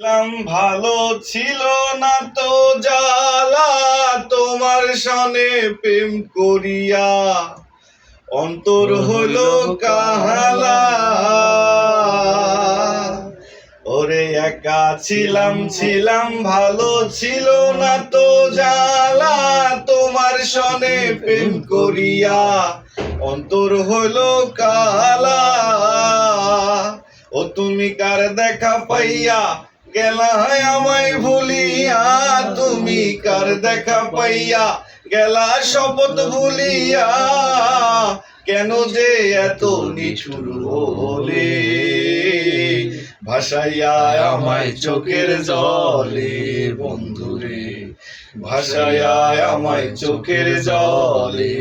ছিলাম ভালো ছিল না তো জ্বালা, তোমার সনে প্রেম করিয়া। অন্তর হলো কাহালা। ওরে একা ছিলাম ছিলাম ভালো ছিল না তো জ্বালা, তোমার সনে প্রেম করিয়া। অন্তর হলো কালা ও তুমি কার দেখা পাইয়া? গেলা আমায় ভুলিয়া, তুমি কার দেখা পাইয়া? গেলা শপথ ভুলিয়া, কেন যে এত নিঠুর হলে? ভাসাইয়া আমায় চোখের জলে, বন্ধুরে। ভাসাইয়া আমায় চোখের জলে।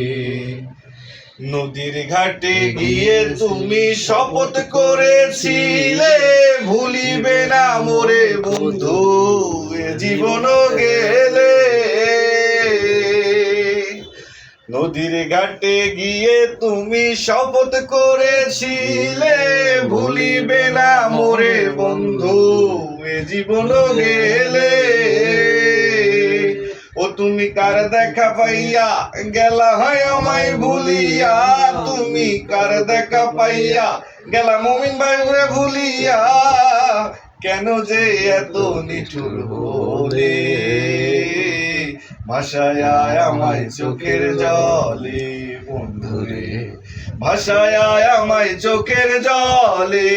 নদীর ঘাটে গিয়ে তুমি শপথ করেছিলে এ জীবন গেলে। নদীর ঘাটে গিয়ে তুমি শপথ করেছিলে। ভুলিবে না মোরে বন্ধু, এ জীবন গেলে। ও তুমি কার দেখা পাইয়া? গেলা হয় আমায় ভুলিয়া। তুমি কার দেখা পাইয়া? গেলা মমিন ভাই ভুলিয়া। কেন যে এত নিঠুর হলে ভাষায় আমায় চোখের জলে বন্ধুরে। ভাষায় আমায় চোখের জলে।